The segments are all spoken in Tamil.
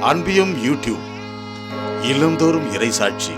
அன்பியும் யூடியூப் இல்லந்தோறும் இறைசாட்சி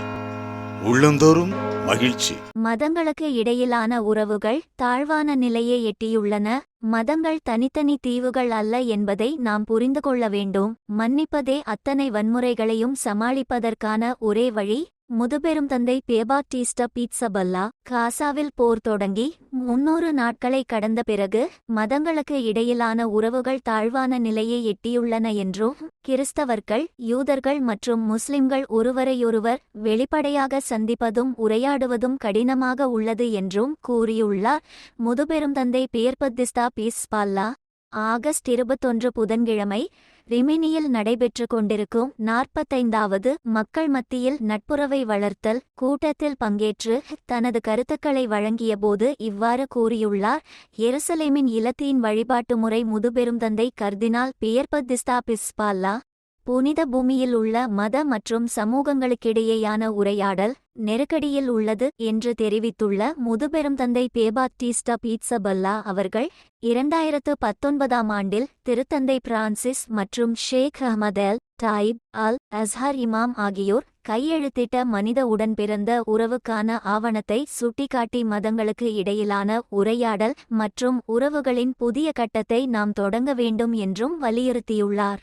உள்ளந்தோறும் மகிழ்ச்சி. மதங்களுக்கு இடையிலான உறவுகள் தாழ்வான நிலையை எட்டியுள்ளன. மதங்கள் தனித்தனி தீவுகள் அல்ல என்பதை நாம் புரிந்து கொள்ள வேண்டும். மன்னிப்பதே அத்தனை வன்முறைகளையும் சமாளிப்பதற்கான ஒரே வழி முதுபெரும் தந்தை பேபாட்டிஸ்ட பீட்சபல்லா காசாவில் போர் தொடங்கி முன்னூறு நாட்களை கடந்த பிறகு மதங்களுக்கு இடையிலான உறவுகள் தாழ்வான நிலையை எட்டியுள்ளன என்றும் கிறிஸ்தவர்கள் யூதர்கள் மற்றும் முஸ்லிம்கள் ஒருவரையொருவர் வெளிப்படையாக சந்திப்பதும் உரையாடுவதும் கடினமாக உள்ளது என்றும் கூறியுள்ளார். முதுபெரும் தந்தை பேர்பத்திஸ்தா பீஸ்பால்லா ஆகஸ்ட் இருபத்தொன்று புதன்கிழமை ரிமினியில் நடைபெற்று கொண்டிருக்கும் நாற்பத்தைந்தாவது மக்கள் மத்தியில் நட்புறவை வளர்த்தல் கூட்டத்தில் பங்கேற்று தனது கருத்துக்களை வழங்கியபோது இவ்வாறு கூறியுள்ளார். எருசலேமின் இலத்தீன் வழிபாட்டு முறை முதுபெரும் தந்தை கர்தினால் பியர்பத்திஸ்தா பிஸ்பால்லா புனித பூமியில் உள்ள மத மற்றும் சமூகங்களுக்கிடையேயான உரையாடல் நெருக்கடியில் உள்ளது என்று தெரிவித்துள்ள முதுபெரும் தந்தை பேபாப்டிஸ்டா பீட்சபல்லா அவர்கள் இரண்டாயிரத்து பத்தொன்பதாம் ஆண்டில் திருத்தந்தை பிரான்சிஸ் மற்றும் ஷேக் அஹமத் அல் டாயிப் அல் அஸ்ஹர் இமாம் ஆகியோர் கையெழுத்திட்ட மனித உடன் பிறந்த உறவுக்கான ஆவணத்தை சுட்டிக்காட்டி மதங்களுக்கு இடையிலான உரையாடல் மற்றும் உறவுகளின் புதிய கட்டத்தை நாம் தொடங்க வேண்டும் என்றும் வலியுறுத்தியுள்ளார்.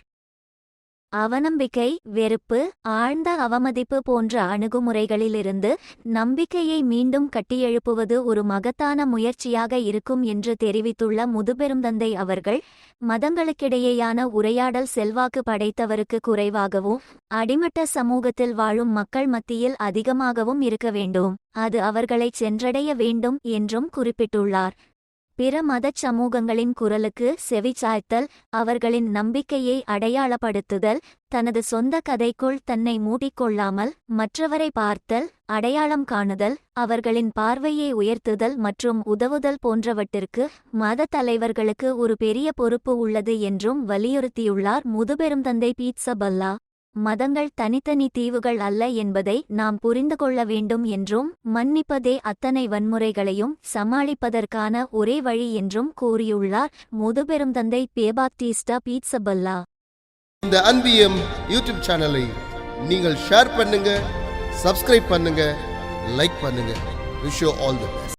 அவநம்பிக்கை வெறுப்பு ஆழ்ந்த அவமதிப்பு போன்ற அணுகுமுறைகளிலிருந்து நம்பிக்கையை மீண்டும் கட்டியெழுப்புவது ஒரு மகத்தான முயற்சியாக இருக்கும் என்று தெரிவித்துள்ள முதுபெருந்தந்தை அவர்கள் மதங்களுக்கிடையேயான உரையாடல் செல்வாக்கு படைத்தவருக்கு குறைவாகவும் அடிமட்ட சமூகத்தில் வாழும் மக்கள் மத்தியில் அதிகமாகவும் இருக்க வேண்டும். அது அவர்களைச் சென்றடைய வேண்டும் என்றும் குறிப்பிட்டுள்ளார். பிற மதச் சமூகங்களின் குரலுக்கு செவிச்சாய்த்தல் அவர்களின் நம்பிக்கையை அடையாளப்படுத்துதல் தனது சொந்த கதைக்குள் தன்னை மூடிக்கொள்ளாமல் மற்றவரை பார்த்தல் அடையாளம் காணுதல் அவர்களின் பார்வையை உயர்த்துதல் மற்றும் உதவுதல் போன்றவற்றிற்கு மத தலைவர்களுக்கு ஒரு பெரிய பொறுப்பு உள்ளது என்றும் வலியுறுத்தியுள்ளார் முதுபெரும் தந்தை பீட்சபல்லா. மதங்கள் தனித்தனி தீவுகள் அல்ல என்பதை நாம் புரிந்து கொள்ள வேண்டும் என்றும் மன்னிப்பதே அத்தனை வன்முறைகளையும் சமாளிப்பதற்கான ஒரே வழி என்றும் கூறியுள்ளார் முதுபெரும் தந்தை பேபாப்டிஸ்டா பீட்சபல்லா. இந்த அன்பியம் யூடியூப் சேனலை நீங்கள் ஷேர் பண்ணுங்க சப்ஸ்கிரைப் பண்ணுங்க லைக் பண்ணுங்க. Wish all the